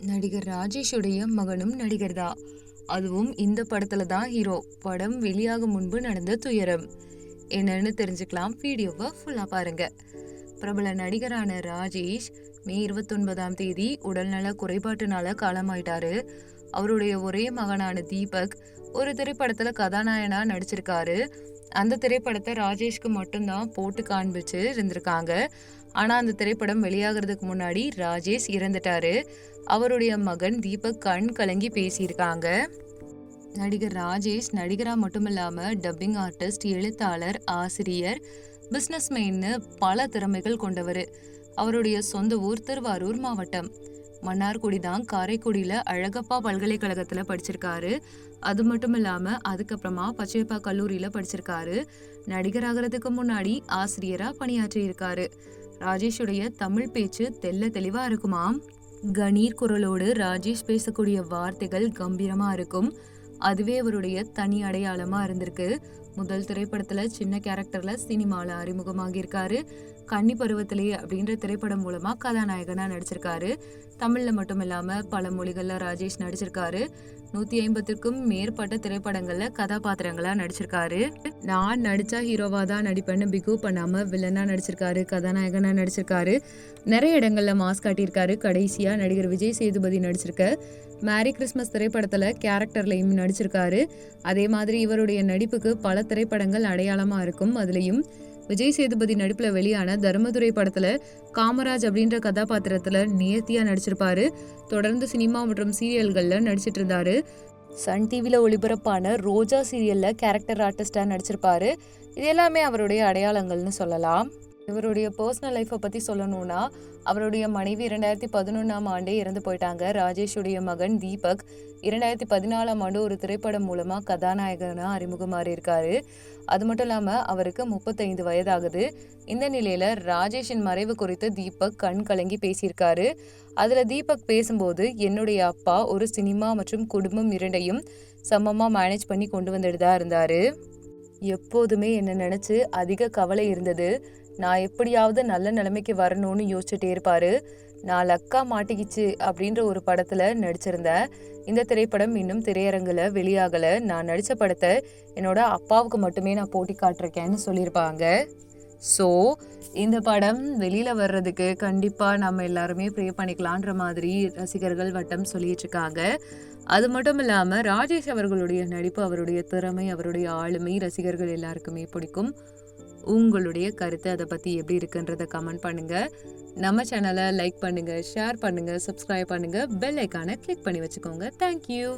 நடிகர் ராஜேஷுடைய மகனும் நடிகர் தான் அதுவும் இந்த படத்துல தான் ஹீரோ. படம் வெளியாகும் முன்பு நடந்த துயரம். என்னன்னு தெரிஞ்சுக்கலாம் வீடியோவை ஃபுல்லாக பாருங்க. பிரபல நடிகரான ராஜேஷ் மே இருபத்தொன்பதாம் தேதி உடல்நல குறைபாட்டுனால காலமாயிட்டாரு. அவருடைய ஒரே மகனான தீபக் ஒரு திரைப்படத்துல கதாநாயகனா நடிச்சிருக்காரு. அந்த திரைப்படத்தை ராஜேஷ்க்கு மட்டும்தான் போட்டு காண்பிச்சு இருந்திருக்காங்க. ஆனால் அந்த திரைப்படம் வெளியாகிறதுக்கு முன்னாடி ராஜேஷ் இறந்துட்டாரு. அவருடைய மகன் தீபக் கண் கலங்கி பேசியிருக்காங்க. நடிகர் ராஜேஷ் நடிகராக மட்டும் இல்லாமல் டப்பிங் ஆர்டிஸ்ட் எழுத்தாளர் ஆசிரியர் பிஸ்னஸ்மேன்னு பல திறமைகள் கொண்டவர். அவருடைய சொந்த ஊர் திருவாரூர் மாவட்டம். மன்னார்குடி தான் காரைக்குடியில அழகப்பா பல்கலைக்கழகத்துல படிச்சிருக்காரு. அது மட்டும் இல்லாம அதுக்கப்புறமா பச்சையப்பா கல்லூரியில படிச்சிருக்காரு. நடிகராகிறதுக்கு முன்னாடி ஆசிரியரா பணியாற்றி இருக்காரு. ராஜேஷுடைய தமிழ் பேச்சு தெல்ல தெளிவா இருக்குமாம். கணீர் குரலோடு ராஜேஷ் பேசக்கூடிய வார்த்தைகள் கம்பீரமா இருக்கும். அதுவே அவருடைய தனி அடையாளமா இருந்திருக்கு. முதல் திரைப்படத்துல சின்ன கேரக்டர்ல சினிமால அறிமுகமாகியிருக்காரு. கன்னி பருவத்திலே அப்படின்ற திரைப்படம் மூலமா கதாநாயகனா நடிச்சிருக்காரு. தமிழ்ல மட்டும் இல்லாம பல மொழிகள்ல ராஜேஷ் நடிச்சிருக்காரு. நூத்தி ஐம்பத்திற்கும் மேற்பட்ட திரைப்படங்கள்ல கதாபாத்திரங்களா நடிச்சிருக்காரு. நான் நடிச்சா ஹீரோவா தான் நடிப்பேன்னு பிகு பண்ணாம வில்லனா நடிச்சிருக்காரு கதாநாயகனா நடிச்சிருக்காரு. நிறைய இடங்கள்ல மாஸ் காட்டியிருக்காரு. கடைசியா நடிகர் விஜய் சேதுபதி நடிச்சிருக்க. மேரி கிறிஸ்மஸ் திரைப்படத்துல கேரக்டர்லையும் நடிச்சிருக்காரு. அதே மாதிரி இவருடைய நடிப்புக்கு பல திரைப்படங்கள் அடையாளமா இருக்கும். அதுலயும் விஜய் சேதுபதி நடிப்புல வெளியான தர்மதுரை படத்துல காமராஜ் அப்படின்ற கதாபாத்திரத்துல நேர்த்தியா நடிச்சிருப்பாரு. தொடர்ந்து சினிமா மற்றும் சீரியல்கள்ல நடிச்சிட்டு இருந்தாரு சன் டிவியில் ஒளிபரப்பான ரோஜா சீரியல்ல கேரக்டர் ஆர்டிஸ்டா நடிச்சிருப்பாரு. இது எல்லாமே அவருடைய அடையாளங்கள்னு சொல்லலாம். இவருடைய பர்சனல் லைஃப்பை பற்றி சொல்லணும்னா அவருடைய மனைவி இரண்டாயிரத்தி பதினொன்றாம் ஆண்டே இறந்து போயிட்டாங்க. ராஜேஷுடைய மகன் தீபக் இரண்டாயிரத்தி பதினாலாம் ஆண்டு ஒரு திரைப்படம் மூலமாக கதாநாயகனாக அறிமுகமாறி இருக்காரு. அது மட்டும் இல்லாமல் அவருக்கு முப்பத்தைந்து வயதாகுது. இந்த நிலையில் ராஜேஷின் மறைவு குறித்து தீபக் கண் கலங்கி பேசியிருக்காரு. அதில் தீபக் பேசும்போது என்னுடைய அப்பா ஒரு சினிமா மற்றும் குடும்பம் இரண்டையும் சமமாக மேனேஜ் பண்ணி கொண்டு வந்துட்டு தான் இருந்தார். எப்போதுமே என்னை நினச்சி அதிக கவலை இருந்தது. நான் எப்படியாவது நல்ல நிலைமைக்கு வரணும்னு யோசிச்சுட்டே இருப்பாரு. நான் லக்கா மாட்டிக்கிச்சு அப்படின்ற ஒரு படத்துல நடிச்சிருந்தேன். இந்த திரைப்படம் இன்னும் திரையரங்குல வெளியாகல. நான் நடிச்ச படத்தை என்னோட அப்பாவுக்கு மட்டுமே நான் போட்டி காட்டிருக்கேன்னு சொல்லியிருப்பாங்க. ஸோ இந்த படம் வெளியில் வர்றதுக்கு கண்டிப்பாக நம்ம எல்லாருமே ப்ரே பண்ணிக்கலான்ற மாதிரி ரசிகர்கள் வட்டம் சொல்லிட்டு இருக்காங்க. அது மட்டும் இல்லாமல் ராஜேஷ் அவர்களுடைய நடிப்பு அவருடைய திறமை அவருடைய ஆளுமை ரசிகர்கள் எல்லாருக்குமே பிடிக்கும். உங்களுடைய கருத்து அதை பற்றி எப்படி இருக்குன்றதை கமெண்ட் பண்ணுங்கள் நம்ம சேனலை லைக் பண்ணுங்கள் ஷேர் பண்ணுங்கள் சப்ஸ்கிரைப் பண்ணுங்கள் பெல் ஐக்கானை கிளிக் பண்ணி வச்சுக்கோங்க. தேங்க்யூ